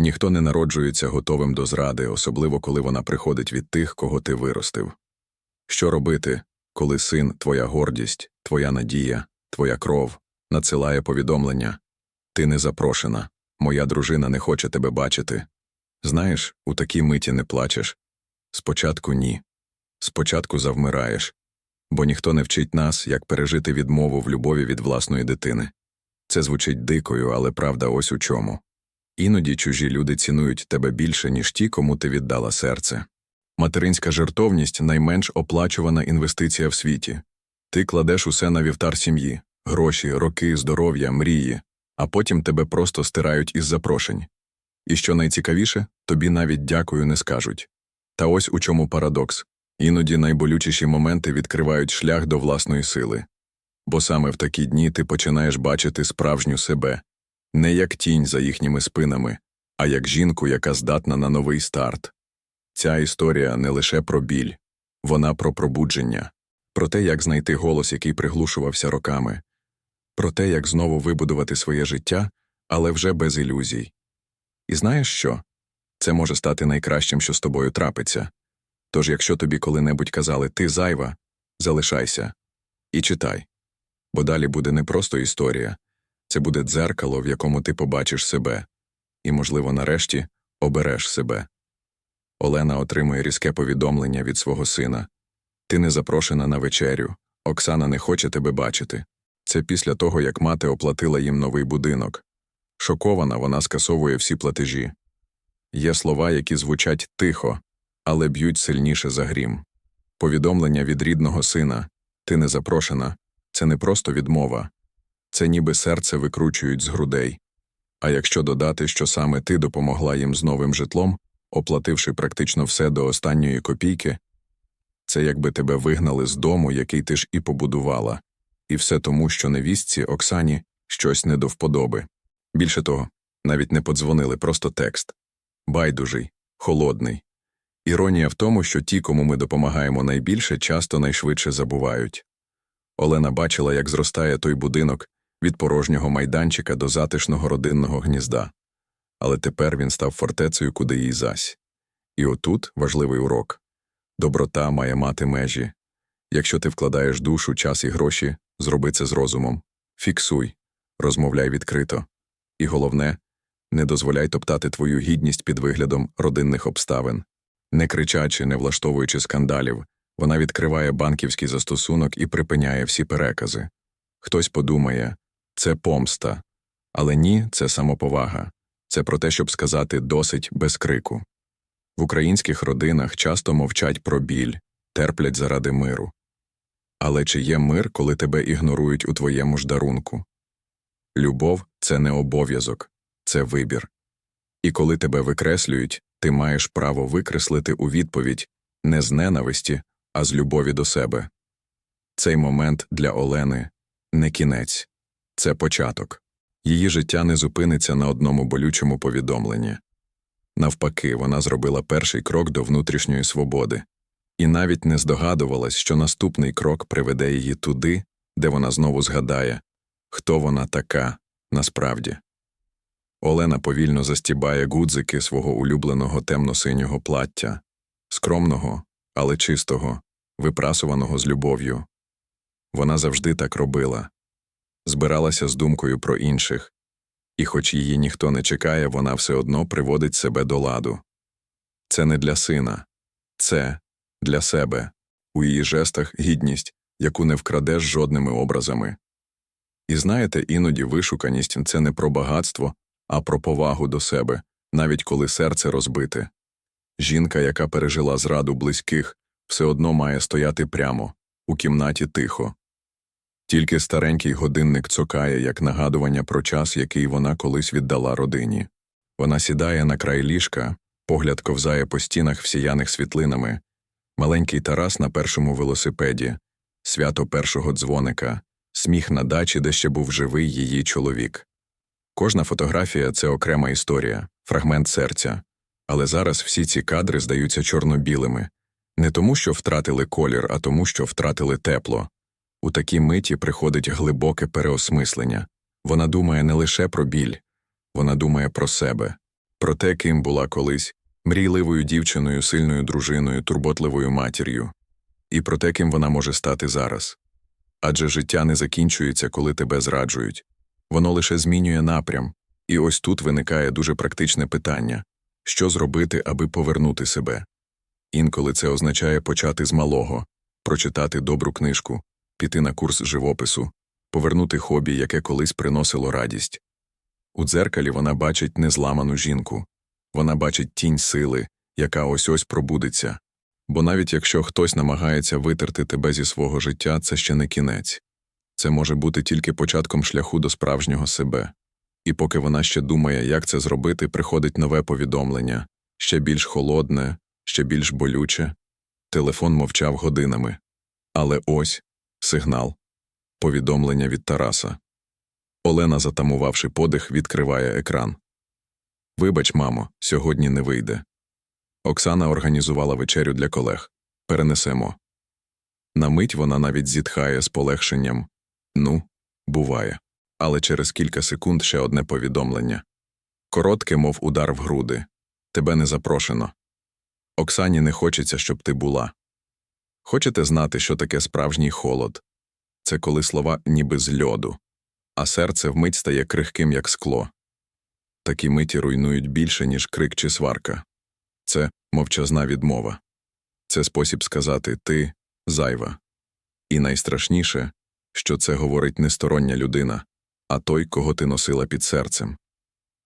Ніхто не народжується готовим до зради, особливо коли вона приходить від тих, кого ти виростив. Що робити, коли син, твоя гордість, твоя надія, твоя кров надсилає повідомлення Ти не запрошена, моя дружина не хоче тебе бачити. Знаєш, у такій миті не плачеш. Спочатку ні. Спочатку завмираєш, бо ніхто не вчить нас, як пережити відмову в любові від власної дитини. Це звучить дикою, але правда ось у чому. Іноді чужі люди цінують тебе більше, ніж ті, кому ти віддала серце. Материнська жертовність найменш оплачувана інвестиція в світі. Ти кладеш усе на вівтар сім'ї, гроші, роки, здоров'я, мрії, а потім тебе просто стирають із запрошень. І що найцікавіше, тобі навіть дякую не скажуть. Та ось у чому парадокс іноді найболючіші моменти відкривають шлях до власної сили. Бо саме в такі дні ти починаєш бачити справжню себе, не як тінь за їхніми спинами, а як жінку, яка здатна на новий старт. Ця історія не лише про біль, вона про пробудження, про те, як знайти голос, який приглушувався роками, про те, як знову вибудувати своє життя, але вже без ілюзій. І знаєш що? Це може стати найкращим, що з тобою трапиться. Тож, якщо тобі коли-небудь казали ти зайва, залишайся і читай. Бо далі буде не просто історія, це буде дзеркало, в якому ти побачиш себе, і, можливо, нарешті обереш себе. Олена отримує різке повідомлення від свого сина Ти не запрошена на вечерю, Оксана не хоче тебе бачити. Це після того, як мати оплатила їм новий будинок. Шокована, вона скасовує всі платежі. Є слова, які звучать тихо, але б'ють сильніше за грім. Повідомлення від рідного сина Ти не запрошена це не просто відмова, це ніби серце викручують з грудей. А якщо додати, що саме ти допомогла їм з новим житлом, оплативши практично все до останньої копійки, це якби тебе вигнали з дому, який ти ж і побудувала, і все тому, що невістці Оксані щось не до вподоби. Більше того, навіть не подзвонили, просто текст байдужий, холодний. Іронія в тому, що ті, кому ми допомагаємо найбільше, часто найшвидше забувають. Олена бачила, як зростає той будинок від порожнього майданчика до затишного родинного гнізда. Але тепер він став фортецею, куди їй зась. І отут важливий урок доброта має мати межі. Якщо ти вкладаєш душу, час і гроші, зроби це з розумом. Фіксуй, розмовляй відкрито. І головне, не дозволяй топтати твою гідність під виглядом родинних обставин. Не кричачи, не влаштовуючи скандалів, вона відкриває банківський застосунок і припиняє всі перекази. Хтось подумає це помста, але ні, це самоповага. Це про те, щоб сказати досить без крику. В українських родинах часто мовчать про біль, терплять заради миру. Але чи є мир, коли тебе ігнорують у твоєму ж дарунку? Любов це не обов'язок, це вибір. І коли тебе викреслюють, ти маєш право викреслити у відповідь не з ненависті, а з любові до себе. Цей момент для Олени не кінець, це початок. Її життя не зупиниться на одному болючому повідомленні. Навпаки, вона зробила перший крок до внутрішньої свободи, і навіть не здогадувалась, що наступний крок приведе її туди, де вона знову згадає, хто вона така насправді. Олена повільно застібає гудзики свого улюбленого темно-синього плаття, скромного, але чистого, випрасуваного з любов'ю. Вона завжди так робила збиралася з думкою про інших, і, хоч її ніхто не чекає, вона все одно приводить себе до ладу. Це не для сина, це для себе, у її жестах гідність, яку не вкрадеш жодними образами. І знаєте, іноді вишуканість це не про багатство, а про повагу до себе, навіть коли серце розбите. Жінка, яка пережила зраду близьких, все одно має стояти прямо, у кімнаті тихо. Тільки старенький годинник цокає, як нагадування про час, який вона колись віддала родині. Вона сідає на край ліжка, погляд ковзає по стінах всіяних світлинами, маленький Тарас на першому велосипеді, свято першого дзвоника, сміх на дачі, де ще був живий її чоловік. Кожна фотографія це окрема історія, фрагмент серця. Але зараз всі ці кадри здаються чорно-білими не тому, що втратили колір, а тому, що втратили тепло. У такій миті приходить глибоке переосмислення. Вона думає не лише про біль, вона думає про себе. про те, ким була колись, мрійливою дівчиною, сильною дружиною, турботливою матір'ю, і про те, ким вона може стати зараз. Адже життя не закінчується, коли тебе зраджують. Воно лише змінює напрям, і ось тут виникає дуже практичне питання що зробити, аби повернути себе? Інколи це означає почати з малого, прочитати добру книжку, піти на курс живопису, повернути хобі, яке колись приносило радість. У дзеркалі вона бачить незламану жінку, вона бачить тінь сили, яка ось ось пробудеться. Бо навіть якщо хтось намагається витерти тебе зі свого життя, це ще не кінець. Це може бути тільки початком шляху до справжнього себе. І поки вона ще думає, як це зробити, приходить нове повідомлення ще більш холодне, ще більш болюче. Телефон мовчав годинами. Але ось сигнал повідомлення від Тараса. Олена, затамувавши подих, відкриває екран. Вибач, мамо, сьогодні не вийде. Оксана організувала вечерю для колег. Перенесемо. На мить вона навіть зітхає з полегшенням ну, буває. Але через кілька секунд ще одне повідомлення коротке, мов удар в груди. Тебе не запрошено. Оксані не хочеться, щоб ти була. Хочете знати, що таке справжній холод? Це коли слова ніби з льоду, а серце вмить стає крихким, як скло. Такі миті руйнують більше, ніж крик чи сварка. Це мовчазна відмова. Це спосіб сказати ти зайва. І найстрашніше, що це говорить не стороння людина, а той, кого ти носила під серцем.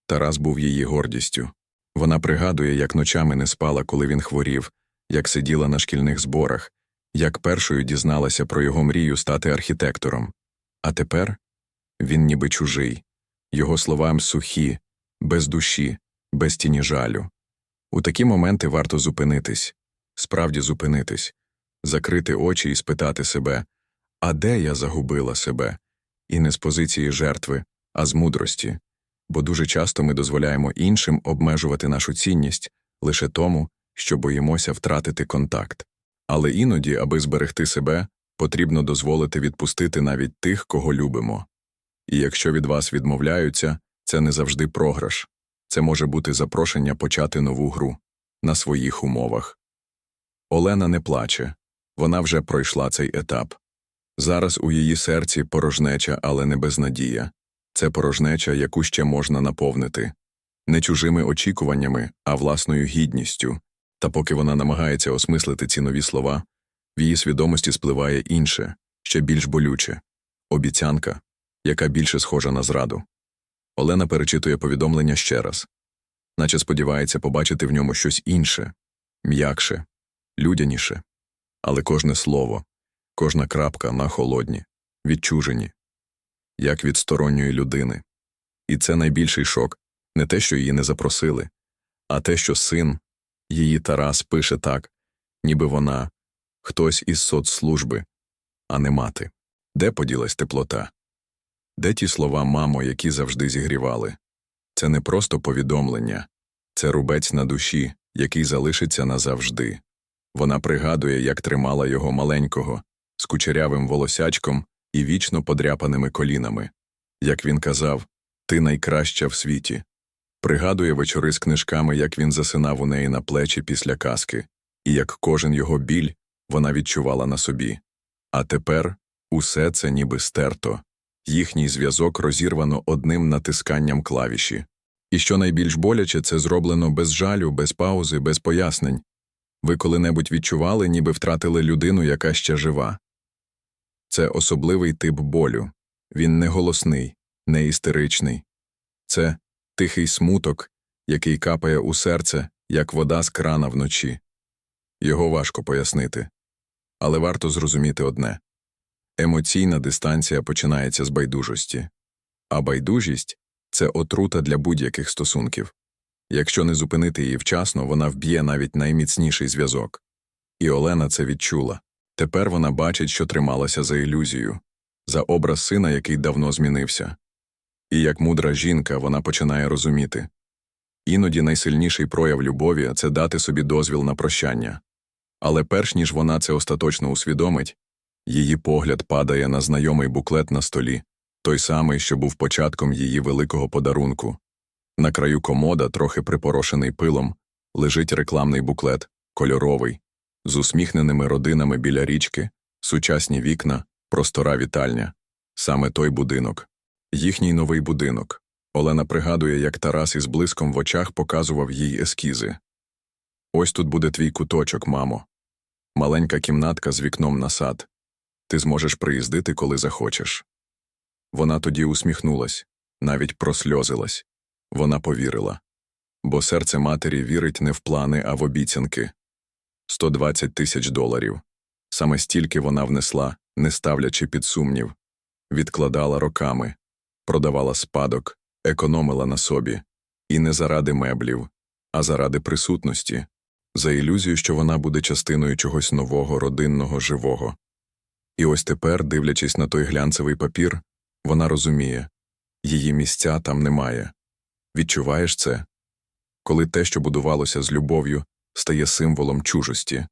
Тарас був її гордістю. Вона пригадує, як ночами не спала, коли він хворів, як сиділа на шкільних зборах, як першою дізналася про його мрію стати архітектором. А тепер він ніби чужий, його словам сухі, без душі, без тіні жалю. У такі моменти варто зупинитись, справді зупинитись, закрити очі і спитати себе а де я загубила себе? І не з позиції жертви, а з мудрості, бо дуже часто ми дозволяємо іншим обмежувати нашу цінність лише тому, що боїмося втратити контакт. Але іноді, аби зберегти себе, потрібно дозволити відпустити навіть тих, кого любимо. І якщо від вас відмовляються, це не завжди програш, це може бути запрошення почати нову гру на своїх умовах. Олена не плаче, вона вже пройшла цей етап. Зараз у її серці порожнеча, але не безнадія. Це порожнеча, яку ще можна наповнити не чужими очікуваннями, а власною гідністю. Та поки вона намагається осмислити ці нові слова, в її свідомості спливає інше, ще більш болюче обіцянка, яка більше схожа на зраду. Олена перечитує повідомлення ще раз, наче сподівається побачити в ньому щось інше, м'якше, людяніше, але кожне слово, кожна крапка на холодні, відчужені, як від сторонньої людини. І це найбільший шок не те, що її не запросили, а те, що син, її Тарас пише так, ніби вона хтось із соцслужби, а не мати. Де поділась теплота? Де ті слова, мамо, які завжди зігрівали? Це не просто повідомлення, це рубець на душі, який залишиться назавжди. Вона пригадує, як тримала його маленького, з кучерявим волосячком і вічно подряпаними колінами. Як він казав, ти найкраща в світі. Пригадує вечори з книжками, як він засинав у неї на плечі після казки, і як кожен його біль вона відчувала на собі. А тепер усе це ніби стерто, їхній зв'язок розірвано одним натисканням клавіші. І що найбільш боляче, це зроблено без жалю, без паузи, без пояснень. Ви коли-небудь відчували, ніби втратили людину, яка ще жива. Це особливий тип болю. Він не голосний, не істеричний. Це тихий смуток, який капає у серце, як вода з крана вночі. Його важко пояснити. Але варто зрозуміти одне емоційна дистанція починається з байдужості, а байдужість це отрута для будь-яких стосунків. Якщо не зупинити її вчасно, вона вб'є навіть найміцніший зв'язок. І Олена це відчула. Тепер вона бачить, що трималася за ілюзію, за образ сина, який давно змінився. І як мудра жінка вона починає розуміти іноді найсильніший прояв любові це дати собі дозвіл на прощання. Але перш ніж вона це остаточно усвідомить, її погляд падає на знайомий буклет на столі, той самий, що був початком її великого подарунку. На краю комода, трохи припорошений пилом, лежить рекламний буклет, кольоровий, з усміхненими родинами біля річки, сучасні вікна, простора вітальня. Саме той будинок. Їхній новий будинок. Олена пригадує, як Тарас із блиском в очах показував їй ескізи. Ось тут буде твій куточок, мамо. Маленька кімнатка з вікном на сад. Ти зможеш приїздити, коли захочеш. Вона тоді усміхнулась, навіть просльозилась. Вона повірила. Бо серце матері вірить не в плани, а в обіцянки. 120 тисяч доларів. Саме стільки вона внесла, не ставлячи під сумнів. Відкладала роками, продавала спадок, економила на собі. І не заради меблів, а заради присутності, за ілюзію, що вона буде частиною чогось нового, родинного, живого. І ось тепер, дивлячись на той глянцевий папір, вона розуміє її місця там немає. Відчуваєш це? Коли те, що будувалося з любов'ю, стає символом чужості.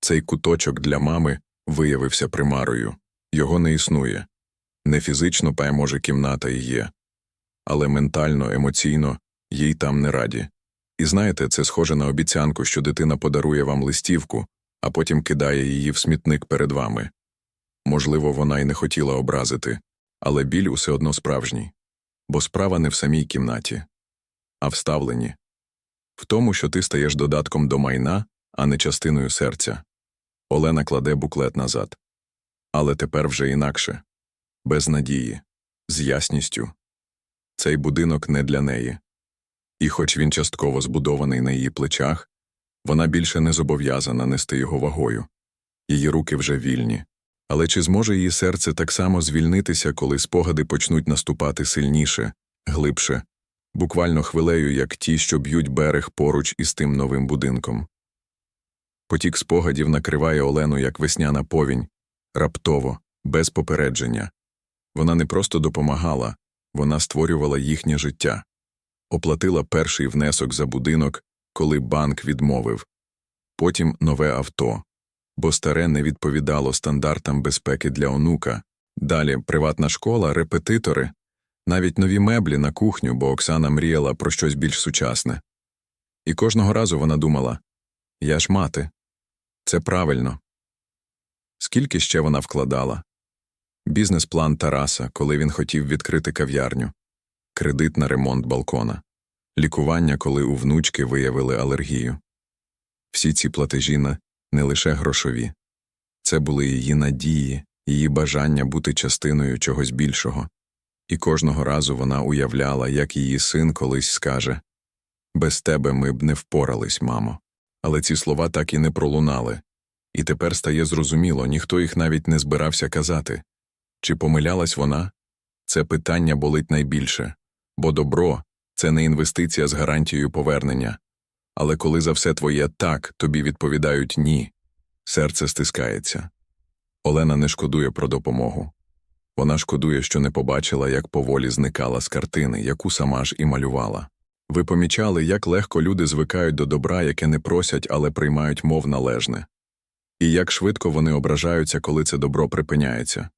Цей куточок для мами виявився примарою. Його не існує. Не фізично, пай, може, кімната і є, але ментально, емоційно їй там не раді. І знаєте, це схоже на обіцянку, що дитина подарує вам листівку, а потім кидає її в смітник перед вами. Можливо, вона й не хотіла образити, але біль усе одно справжній. Бо справа не в самій кімнаті, а в ставленні. В тому, що ти стаєш додатком до майна, а не частиною серця. Олена кладе буклет назад. Але тепер вже інакше без надії, з ясністю. Цей будинок не для неї. І хоч він частково збудований на її плечах, вона більше не зобов'язана нести його вагою. Її руки вже вільні. Але чи зможе її серце так само звільнитися, коли спогади почнуть наступати сильніше, глибше, буквально хвилею, як ті, що б'ють берег поруч із тим новим будинком? Потік спогадів накриває Олену, як весняна повінь, раптово, без попередження. Вона не просто допомагала, вона створювала їхнє життя, оплатила перший внесок за будинок, коли банк відмовив, потім нове авто, бо старе не відповідало стандартам безпеки для онука, далі приватна школа, репетитори, навіть нові меблі на кухню, бо Оксана мріяла про щось більш сучасне. І кожного разу вона думала я ж мати, це правильно. Скільки ще вона вкладала? Бізнес-план Тараса, коли він хотів відкрити кав'ярню, кредит на ремонт балкона, лікування, коли у внучки виявили алергію. Всі ці платежі на не лише грошові. Це були її надії, її бажання бути частиною чогось більшого. І кожного разу вона уявляла, як її син колись скаже Без тебе ми б не впорались, мамо. Але ці слова так і не пролунали. І тепер стає зрозуміло, ніхто їх навіть не збирався казати. Чи помилялась вона? Це питання болить найбільше, бо добро це не інвестиція з гарантією повернення. Але коли за все твоє так, тобі відповідають ні, серце стискається. Олена не шкодує про допомогу. Вона шкодує, що не побачила, як поволі зникала з картини, яку сама ж і малювала. Ви помічали, як легко люди звикають до добра, яке не просять, але приймають мов належне, і як швидко вони ображаються, коли це добро припиняється.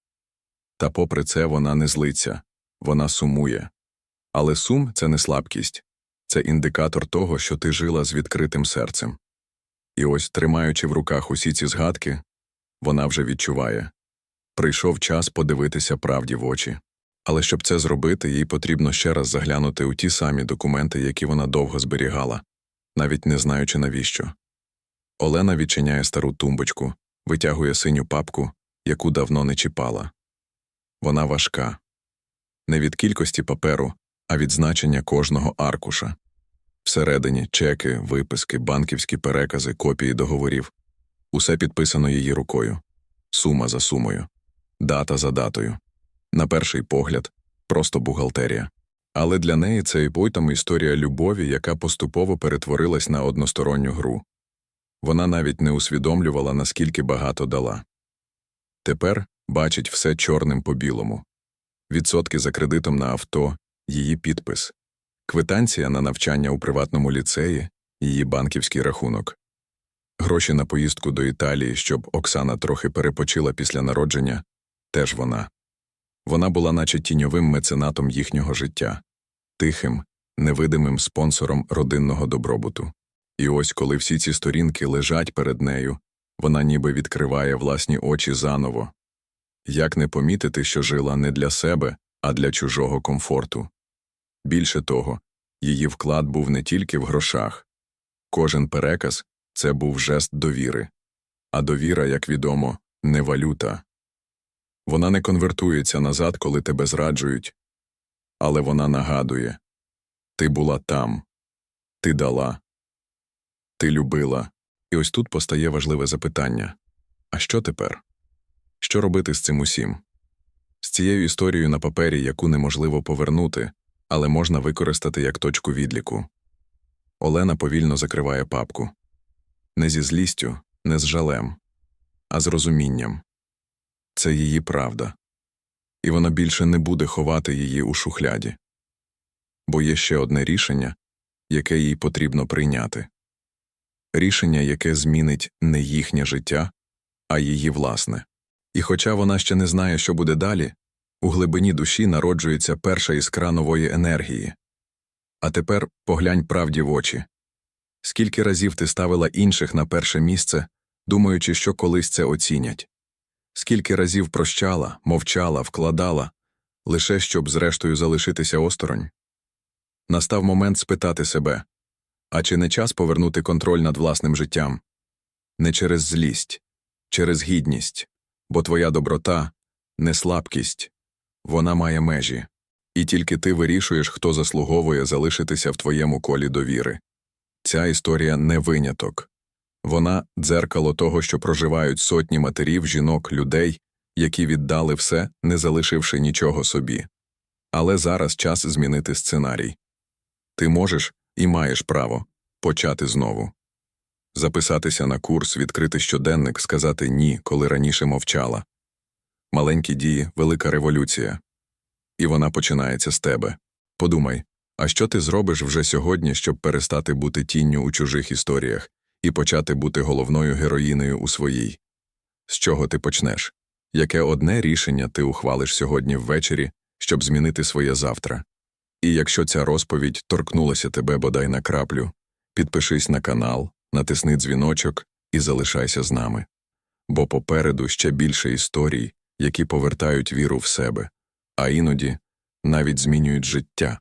Та попри це вона не злиться, вона сумує. Але сум це не слабкість, це індикатор того, що ти жила з відкритим серцем. І ось, тримаючи в руках усі ці згадки, вона вже відчуває прийшов час подивитися правді в очі. Але щоб це зробити, їй потрібно ще раз заглянути у ті самі документи, які вона довго зберігала, навіть не знаючи навіщо. Олена відчиняє стару тумбочку, витягує синю папку, яку давно не чіпала. Вона важка. Не від кількості паперу, а від значення кожного аркуша. Всередині чеки, виписки, банківські перекази, копії договорів. Усе підписано її рукою, сума за сумою, дата за датою. На перший погляд, просто бухгалтерія. Але для неї це і пойтом історія любові, яка поступово перетворилась на односторонню гру. Вона навіть не усвідомлювала, наскільки багато дала. Тепер бачить все чорним по білому відсотки за кредитом на авто, її підпис, квитанція на навчання у приватному ліцеї, її банківський рахунок, гроші на поїздку до Італії, щоб Оксана трохи перепочила після народження, теж вона. Вона була наче тіньовим меценатом їхнього життя, тихим, невидимим спонсором родинного добробуту. І ось, коли всі ці сторінки лежать перед нею, вона ніби відкриває власні очі заново. Як не помітити, що жила не для себе, а для чужого комфорту? Більше того, її вклад був не тільки в грошах. Кожен переказ це був жест довіри. А довіра, як відомо, не валюта. Вона не конвертується назад, коли тебе зраджують, але вона нагадує ти була там, ти дала, ти любила. І ось тут постає важливе запитання а що тепер? Що робити з цим усім? З цією історією на папері, яку неможливо повернути, але можна використати як точку відліку. Олена повільно закриває папку. Не зі злістю, не з жалем, а з розумінням. Це її правда. І вона більше не буде ховати її у шухляді. Бо є ще одне рішення, яке їй потрібно прийняти. Рішення, яке змінить не їхнє життя, а її власне. І хоча вона ще не знає, що буде далі, у глибині душі народжується перша іскра нової енергії. А тепер поглянь правді в очі. Скільки разів ти ставила інших на перше місце, думаючи, що колись це оцінять? Скільки разів прощала, мовчала, вкладала, лише щоб зрештою залишитися осторонь? Настав момент спитати себе а чи не час повернути контроль над власним життям? Не через злість, через гідність, бо твоя доброта не слабкість, вона має межі, і тільки ти вирішуєш, хто заслуговує залишитися в твоєму колі довіри. Ця історія не виняток. Вона дзеркало того, що проживають сотні матерів, жінок, людей, які віддали все, не залишивши нічого собі. Але зараз час змінити сценарій. Ти можеш і маєш право почати знову. Записатися на курс, відкрити щоденник, сказати ні, коли раніше мовчала. Маленькі дії, велика революція. І вона починається з тебе. Подумай, а що ти зробиш вже сьогодні, щоб перестати бути тінню у чужих історіях і почати бути головною героїнею у своїй? З чого ти почнеш? Яке одне рішення ти ухвалиш сьогодні ввечері, щоб змінити своє завтра? І якщо ця розповідь торкнулася тебе бодай на краплю, підпишись на канал, натисни дзвіночок і залишайся з нами. Бо попереду ще більше історій, які повертають віру в себе, а іноді навіть змінюють життя.